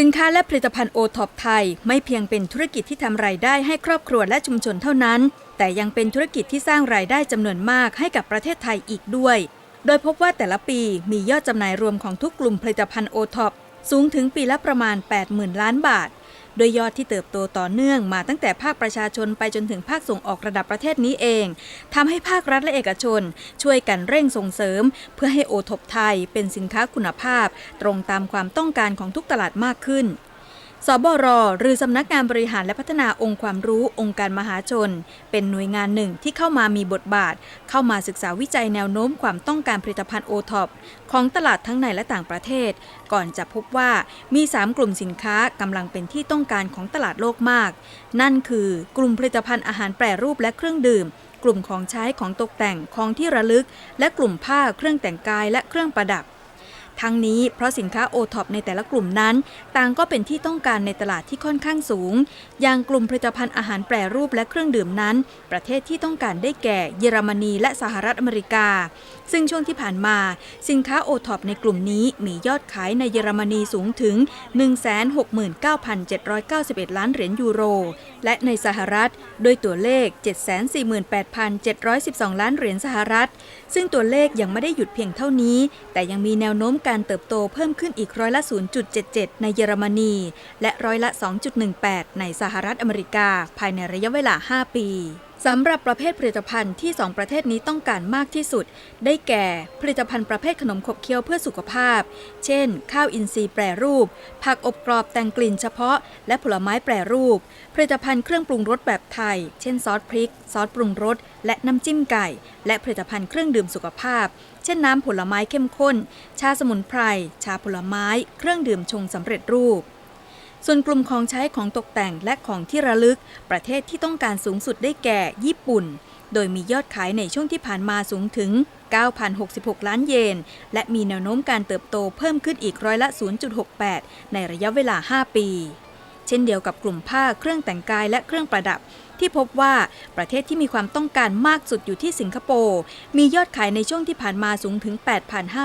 สินค้าและผลิตภัณฑ์โอท็อปไทย ไม่เพียงเป็นธุรกิจที่ทำรายได้ให้ครอบครัวและชุมชนเท่านั้น แต่ยังเป็นธุรกิจที่สร้างรายได้จำนวนมากให้กับประเทศไทยอีกด้วย โดยพบว่าแต่ละปีมียอดจำหน่ายรวมของทุกกลุ่มผลิตภัณฑ์โอท็อปสูงถึงปีละประมาณ 80,000 ล้านบาท โดยยอดที่เติบโตต่อเนื่องมาตั้งแต่ภาคประชาชนไปจนถึงภาคส่งออกระดับประเทศนี้เองทำให้ภาครัฐและเอกชน ช่วยกันเร่งส่งเสริม เพื่อให้โอทบไทยเป็นสินค้าคุณภาพ ตรงตามความต้องการของทุกตลาดมากขึ้น สบรหรือสำนักงานบริหารและพัฒนาองค์ความรู้องค์การมหาชน เป็นหน่วยงานหนึ่งที่เข้ามามีบทบาท เข้ามาศึกษาวิจัยแนวโน้มความต้องการผลิตภัณฑ์โอท็อปของตลาดทั้งในและต่างประเทศ ก่อนจะพบว่ามี 3 กลุ่มสินค้ากำลังเป็นที่ต้องการของตลาดโลกมาก นั่นคือกลุ่มผลิตภัณฑ์อาหารแปรรูปและเครื่องดื่ม กลุ่มของใช้ของตกแต่งของที่ระลึก และกลุ่มผ้าเครื่องแต่งกายและเครื่องประดับ ทั้งนี้เพราะสินค้าโอท็อปในแต่ละกลุ่มนั้น ต่างก็เป็นที่ต้องการในตลาดที่ค่อนข้างสูง อย่างกลุ่มผลิตภัณฑ์อาหารแปรรูปและเครื่องดื่มนั้น ประเทศที่ต้องการได้แก่เยอรมนีและสหรัฐอเมริกา ซึ่งช่วงที่ผ่านมา สินค้าโอท็อปในกลุ่มนี้มียอดขายในเยอรมนีสูงถึง 169,791 ล้านเหรียญยูโร และในสหรัฐโดยตัวเลข 748,712 ล้านเหรียญสหรัฐ ซึ่งตัวเลขยังไม่ได้หยุดเพียงเท่านี้ แต่ยังมีแนวโน้มการเติบโตเพิ่มขึ้นอีกร้อยละ 0.77 ในเยอรมนี และร้อยละ 2.18 ในสหรัฐอเมริกา ภายในระยะเวลา 5 ปีสำหรับประเภทผลิตภัณฑ์ที่ 2 ประเทศนี้ต้องการมากที่สุด ได้แก่ ผลิตภัณฑ์ประเภทขนมขบเคี้ยวเพื่อสุขภาพ เช่น ข้าวอินทรีย์แปรรูป ผักอบกรอบแต่งกลิ่นเฉพาะ และผลไม้แปรรูป ผลิตภัณฑ์เครื่องปรุงรสแบบไทย เช่นซอสพริก ซอสปรุงรส และน้ำจิ้มไก่ และผลิตภัณฑ์เครื่องดื่มสุขภาพ เช่นน้ำผลไม้เข้มข้น ชาสมุนไพร ชาผลไม้ เครื่องดื่มชงสำเร็จรูป ส่วนกลุ่มของใช้ของตกแต่งและของที่ระลึก ประเทศที่ต้องการสูงสุดได้แก่ญี่ปุ่น โดยมียอดขายในช่วงที่ผ่านมาสูงถึง 9,066 ล้านเยน และมีแนวโน้มการเติบโตเพิ่มขึ้นอีกร้อยละ 0.68 ในระยะเวลา 5 ปี เช่นเดียวกับกลุ่มผ้าเครื่องแต่งกายและเครื่องประดับ ที่พบว่าประเทศที่มีความต้องการมากสุดอยู่ที่สิงคโปร์มียอดขายในช่วงที่ผ่านมาสูงถึง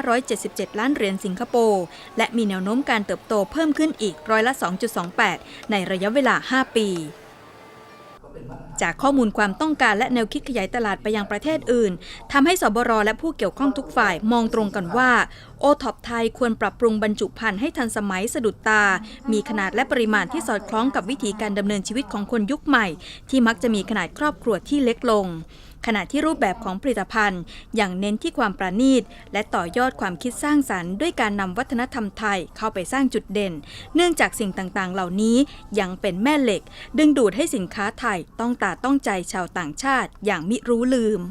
8,577 ล้านเหรียญสิงคโปร์และมีแนวโน้มการเติบโตเพิ่มขึ้นอีกร้อยละ 2.28 ในระยะเวลา 5 ปี จากข้อมูลความต้องการและแนวคิดขยายตลาดไปยังประเทศอื่นทำให้สบรและผู้เกี่ยวข้องทุกฝ่ายมองตรงกันว่าโอท็อปไทยควรปรับปรุงบรรจุภัณฑ์ให้ทันสมัยสะดุดตา มีขนาดและปริมาณที่สอดคล้องกับวิธีการดำเนินชีวิตของคนยุคใหม่ ที่มักจะมีขนาดครอบครัวที่เล็กลง ขณะที่รูปแบบของผลิตภัณฑ์ อย่างเน้นที่ความประณีต และต่อยอดความคิดสร้างสรรค์ด้วยการนำวัฒนธรรมไทยเข้าไปสร้างจุดเด่น เนื่องจากสิ่งต่างๆ เหล่านี้ยังเป็นแม่เหล็ก ดึงดูดให้สินค้าไทยต้องตาต้องใจชาวต่างชาติอย่างมิรู้ลืม